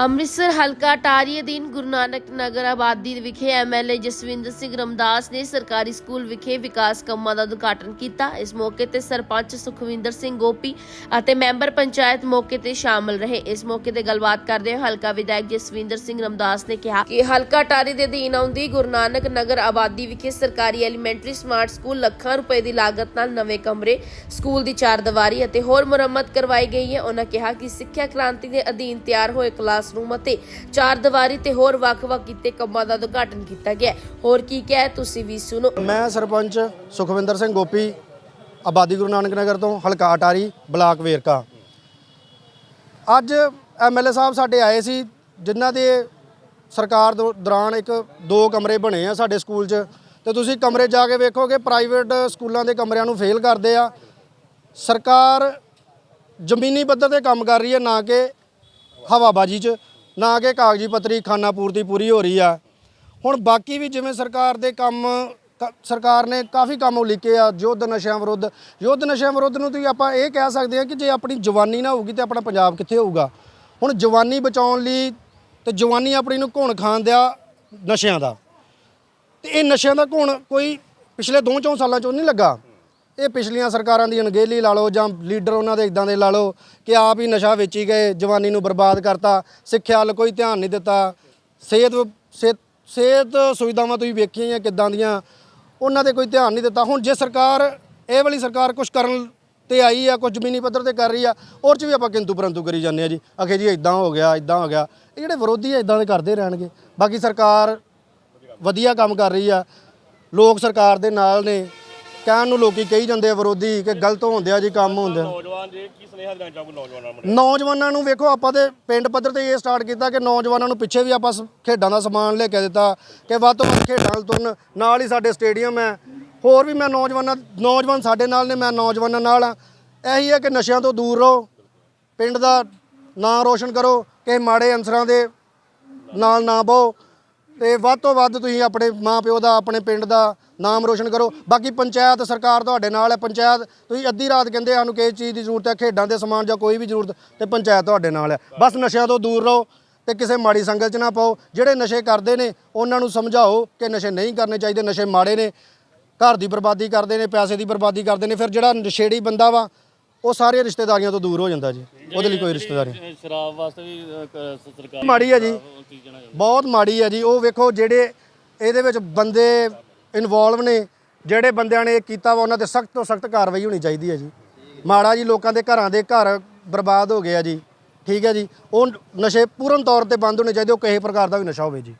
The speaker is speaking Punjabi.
ਅੰਮ੍ਰਿਤਸਰ ਹਲਕਾ ਟਾਰੀ ਅਧੀਨ ਗੁਰੂ ਨਾਨਕ ਨਗਰ ਆਬਾਦੀ ਵਿਖੇ ਐਮਐਲਏ ਜਸਵਿੰਦਰ ਸਿੰਘ ਰਮਦਾਸ ਨੇ ਸਰਕਾਰੀ ਸਕੂਲ ਵਿਖੇ ਵਿਕਾਸ ਕੰਮਾਂ ਦਾ ਉਦਘਾਟਨ ਕੀਤਾ। ਇਸ ਮੌਕੇ ਤੇ ਸਰਪੰਚ ਸੁਖਵਿੰਦਰ ਸਿੰਘ ਗੋਪੀ ਅਤੇ ਮੈਂਬਰ ਪੰਚਾਇਤ ਮੌਕੇ ਤੇ ਸ਼ਾਮਲ ਰਹੇ। ਇਸ ਮੌਕੇ ਤੇ ਗੱਲਬਾਤ ਕਰਦੇ ਹੋਏ ਹਲਕਾ ਵਿਧਾਇਕ ਜਸਵਿੰਦਰ ਸਿੰਘ ਰਮਦਾਸ ਨੇ ਕਿਹਾ ਕਿ ਹਲਕਾ ਟਾਰੀ ਦੇ ਅਧੀਨ ਆਉਂਦੀ ਗੁਰੂ ਨਾਨਕ ਨਗਰ ਆਬਾਦੀ ਵਿਖੇ ਸਰਕਾਰੀ ਐਲੀਮੈਂਟਰੀ ਸਮਾਰਟ ਸਕੂਲ ਲੱਖਾਂ ਰੁਪਏ ਦੀ ਲਾਗਤ ਨਾਲ ਨਵੇਂ ਕਮਰੇ, ਸਕੂਲ ਦੀ ਚਾਰ ਦੀਵਾਰੀ ਅਤੇ ਹੋਰ ਮੁਰੰਮਤ ਕਰਵਾਈ ਗਈ ਹੈ। ਉਹਨਾਂ ਕਿਹਾ ਕਿ ਸਿੱਖਿਆ ਕ੍ਰਾਂਤੀ ਦੇ ਅਧੀਨ ਤਿਆਰ ਹੋਏ ਕਲਾਸ ਕਲਾਸਰੂਮ ਅਤੇ ਚਾਰ ਦੀਵਾਰੀ ਤੇ ਹੋਰ ਵੱਖ-ਵੱਖ ਕੀਤੇ ਕੰਮਾਂ ਦਾ ਉਦਘਾਟਨ ਕੀਤਾ ਗਿਆ। ਹੋਰ ਕੀ ਕਿਹਾ ਤੁਸੀਂ ਵੀ ਸੁਣੋ। ਮੈਂ ਸਰਪੰਚ ਸੁਖਵਿੰਦਰ ਸਿੰਘ ਗੋਪੀ, ਆਬਾਦੀ ਗੁਰੂ ਨਾਨਕ ਨਗਰ ਤੋਂ, ਹਲਕਾ ਅਟਾਰੀ, ਬਲਾਕ ਵੇਰਕਾ। ਅੱਜ ਐਮਐਲਏ ਸਾਹਿਬ ਸਾਡੇ ਆਏ ਸੀ, ਜਿਨ੍ਹਾਂ ਦੇ ਸਰਕਾਰ ਦੋ- ਦੌਰਾਨ ਇੱਕ ਦੋ ਕਮਰੇ ਬਣੇ ਆ ਸਾਡੇ ਸਕੂਲ 'ਚ। ਤੇ ਤੁਸੀਂ ਕਮਰੇ ਜਾ ਕੇ ਵੇਖੋਗੇ, ਪ੍ਰਾਈਵੇਟ ਸਕੂਲਾਂ ਦੇ ਕਮਰਿਆਂ ਨੂੰ ਫੇਲ ਕਰਦੇ ਆ। ਸਰਕਾਰ ਜ਼ਮੀਨੀ ਪੱਧਰ ਤੇ ਕੰਮ ਕਰ ਰਹੀ ਹੈ, ਨਾ ਕਿ ਹਵਾਬਾਜੀ 'ਚ, ਨਾ ਕਿ ਕਾਗਜ਼ੀ ਪੱਤਰੀ ਖਾਨਾ ਪੂਰਤੀ ਪੂਰੀ ਹੋ ਰਹੀ ਆ। ਹੁਣ ਬਾਕੀ ਵੀ ਜਿਵੇਂ ਸਰਕਾਰ ਦੇ ਕੰਮ, ਕ- ਸਰਕਾਰ ਨੇ ਕਾਫੀ ਕੰਮ ਉਲੀਕੇ ਆ, ਯੁੱਧ ਨਸ਼ਿਆਂ ਵਿਰੁੱਧ। ਯੁੱਧ ਨਸ਼ਿਆਂ ਵਿਰੁੱਧ ਨੂੰ ਤੁਸੀਂ ਆਪਾਂ ਇਹ ਕਹਿ ਸਕਦੇ ਆ ਕਿ ਜੇ ਆਪਣੀ ਜਵਾਨੀ ਨਾ ਹੋਊਗੀ ਤੇ ਆਪਣਾ ਪੰਜਾਬ ਕਿੱਥੇ ਹੋਊਗਾ? ਹੁਣ ਜਵਾਨੀ ਬਚਾਉਣ ਲਈ ਤੇ ਜਵਾਨੀ ਆਪਣੀ ਨੂੰ ਘੁਣ ਖਾਣ ਦਿਆ ਨਸ਼ਿਆਂ ਦਾ। ਤੇ ਇਹ ਨਸ਼ਿਆਂ ਦਾ ਘੁਣ ਕੋਈ ਪਿਛਲੇ ਦੋ ਚੌਂ ਸਾਲਾਂ ਚੋਂ ਨਹੀਂ ਲੱਗਾ। ਇਹ ਪਿਛਲੀਆਂ ਸਰਕਾਰਾਂ ਦੀ ਅਣਗਹਿਲੀ ਲਾ ਲਓ ਜਾਂ ਲੀਡਰ ਉਹਨਾਂ ਦੇ ਇਦਾਂ ਦੇ ਲਾ ਲਓ ਕਿ ਆਪ ਹੀ ਨਸ਼ਾ ਵੇਚੀ ਗਏ, ਜਵਾਨੀ ਨੂੰ ਬਰਬਾਦ ਕਰਤਾ, ਸਿੱਖਿਆ ਵੱਲ ਕੋਈ ਧਿਆਨ ਨਹੀਂ ਦਿੱਤਾ। ਸਿਹਤ ਸਿਹਤ ਸਿਹਤ ਸੁਵਿਧਾਵਾਂ ਤੁਸੀਂ ਵੇਖੀਆਂ ਹੀ ਕਿੱਦਾਂ ਦੀਆਂ, ਉਹਨਾਂ ਤੇ ਕੋਈ ਧਿਆਨ ਨਹੀਂ ਦਿੱਤਾ। ਹੁਣ ਜੇ ਸਰਕਾਰ, ਇਹ ਵਾਲੀ ਸਰਕਾਰ ਕੁਝ ਕਰਨ ਤੇ ਆਈ ਆ ਕੁਝ ਜ਼ਮੀਨੀ ਪੱਧਰ ਤੇ ਕਰ ਰਹੀ ਆ ਔਰ ਚ ਵੀ ਆਪਾਂ ਕਿੰਤੂ ਪਰੰਤੂ ਕਰੀ ਜਾਂਦੇ ਆ ਜੀ। ਅਖੇ ਜੀ ਇਦਾਂ ਹੋ ਗਿਆ ਇਦਾਂ ਹੋ ਗਿਆ। ਇਹ ਜਿਹੜੇ ਵਿਰੋਧੀ ਆ ਇਦਾਂ ਦੇ ਕਰਦੇ ਰਹਿਣਗੇ। ਬਾਕੀ ਸਰਕਾਰ ਵਧੀਆ ਕੰਮ ਕਰ ਰਹੀ ਆ। ਲੋਕ ਸਰਕਾਰ ਦੇ ਨਾਲ ਨੇ। ਕਹਿਣ ਨੂੰ ਲੋਕੀ ਕਹੀ ਜਾਂਦੇ ਆ ਵਿਰੋਧੀ ਕਿ ਗਲਤ ਹੁੰਦੇ ਆ ਜੀ ਕੰਮ ਹੁੰਦੇ ਆ। ਨੌਜਵਾਨ ਜੇ ਕੀ ਸੁਨੇਹਾ ਦੇਣਾ ਚਾਹੋਗੇ ਨੌਜਵਾਨਾਂ ਨੂੰ ਨੌਜਵਾਨਾਂ ਨੂੰ ਵੇਖੋ ਆਪਾਂ ਤੇ ਪਿੰਡ ਪੱਧਰ ਤੇ ਇਹ ਸਟਾਰਟ ਕੀਤਾ ਕਿ ਨੌਜਵਾਨਾਂ ਨੂੰ ਪਿੱਛੇ ਵੀ ਆਪਾਂ ਸ- ਖੇਡਾਂ ਦਾ ਸਮਾਨ ਲੈ ਕੇ ਦਿੱਤਾ ਕਿ ਵੱਧ ਤੋਂ ਵੱਧ ਖੇਡਾਂ ਵੱਲ ਤੁਰਨ। ਨਾਲ ਹੀ ਸਾਡੇ ਸਟੇਡੀਅਮ ਹੈ। ਹੋਰ ਵੀ ਮੈਂ ਨੌਜਵਾਨਾਂ ਨੌਜਵਾਨ ਸਾਡੇ ਨਾਲ ਨੇ ਮੈਂ ਨੌਜਵਾਨਾਂ ਨਾਲ ਆ ਇਹੀ ਹੈ ਕਿ ਨਸ਼ਿਆਂ ਤੋਂ ਦੂਰ ਰਹੋ। ਪਿੰਡ ਦਾ ਨਾਂ ਰੋਸ਼ਨ ਕਰੋ। ਕਿ ਮਾੜੇ ਅਨਸਰਾਂ ਦੇ ਨਾਲ ਨਾ ਬਹੋ। ਤੇ ਵੱਧ ਤੋਂ ਵੱਧ ਤੁਸੀਂ ਆਪਣੇ ਮਾਪਿਓ ਦਾ ਆਪਣੇ ਪਿੰਡ ਦਾ ਨਾਮ ਰੋਸ਼ਨ ਕਰੋ। ਬਾਕੀ ਪੰਚਾਇਤ ਸਰਕਾਰ ਤੁਹਾਡੇ ਨਾਲ ਹੈ। ਪੰਚਾਇਤ ਤੁਸੀਂ ਅੱਧੀ ਰਾਤ ਕਹਿੰਦੇ ਸਾਨੂੰ ਕਿਸੇ ਚੀਜ਼ ਦੀ ਜ਼ਰੂਰਤ ਹੈ ਖੇਡਾਂ ਦੇ ਸਮਾਨ ਜਾਂ ਕੋਈ ਵੀ ਜ਼ਰੂਰਤ ਤੇ ਪੰਚਾਇਤ ਤੁਹਾਡੇ ਨਾਲ ਹੈ। ਬਸ ਨਸ਼ਿਆਂ ਤੋਂ ਦੂਰ ਰਹੋ ਤੇ ਕਿਸੇ ਮਾੜੀ ਸੰਗਤ 'ਚ ਨਾ ਪਾਓ। ਜਿਹੜੇ ਨਸ਼ੇ ਕਰਦੇ ਨੇ ਉਹਨਾਂ ਨੂੰ ਸਮਝਾਓ ਕਿ ਨਸ਼ੇ ਨਹੀਂ ਕਰਨੇ ਚਾਹੀਦੇ ਨਸ਼ੇ ਮਾੜੇ ਨੇ। ਘਰ ਦੀ ਬਰਬਾਦੀ ਕਰਦੇ ਨੇ ਪੈਸੇ ਦੀ ਬਰਬਾਦੀ ਕਰਦੇ ਨੇ। ਫਿਰ ਜਿਹੜਾ ਨਸ਼ੇੜੀ ਬੰਦਾ ਵਾ ਉਹ ਸਾਰੇ ਰਿਸ਼ਤੇਦਾਰੀਆਂ ਤੋਂ ਦੂਰ ਹੋ ਜਾਂਦਾ ਜੀ। ਉਹਦੇ ਲਈ ਕੋਈ ਰਿਸ਼ਤੇਦਾਰੀ ਸ਼ਰਾਬ ਵਾਸਤੇ ਵੀ ਸਰਕਾਰ ਮਾੜੀ ਹੈ ਜੀ? ਬਹੁਤ ਮਾੜੀ ਹੈ ਜੀ। ਉਹ ਵੇਖੋ ਜਿਹੜੇ ਇਹਦੇ ਵਿੱਚ ਬੰਦੇ ਇਨਵੋਲਵ ਨੇ, ਜਿਹੜੇ ਬੰਦਿਆਂ ਨੇ ਇਹ ਕੀਤਾ ਵਾ, ਉਹਨਾਂ ਤੇ ਸਖਤ ਤੋਂ ਸਖਤ ਕਾਰਵਾਈ ਹੋਣੀ ਚਾਹੀਦੀ ਹੈ ਜੀ। ਮਾੜਾ ਜੀ ਲੋਕਾਂ ਦੇ ਘਰਾਂ ਦੇ ਘਰ ਬਰਬਾਦ ਹੋ ਗਏ ਆ ਜੀ। ਠੀਕ ਹੈ ਜੀ। ਉਹ ਨਸ਼ੇ ਪੂਰਨ ਤੌਰ ਤੇ ਬੰਦ ਹੋਣੇ ਚਾਹੀਦੇ, ਉਹ ਕਿਸੇ ਪ੍ਰਕਾਰ ਦਾ ਵੀ ਨਸ਼ਾ ਹੋਵੇ ਜੀ।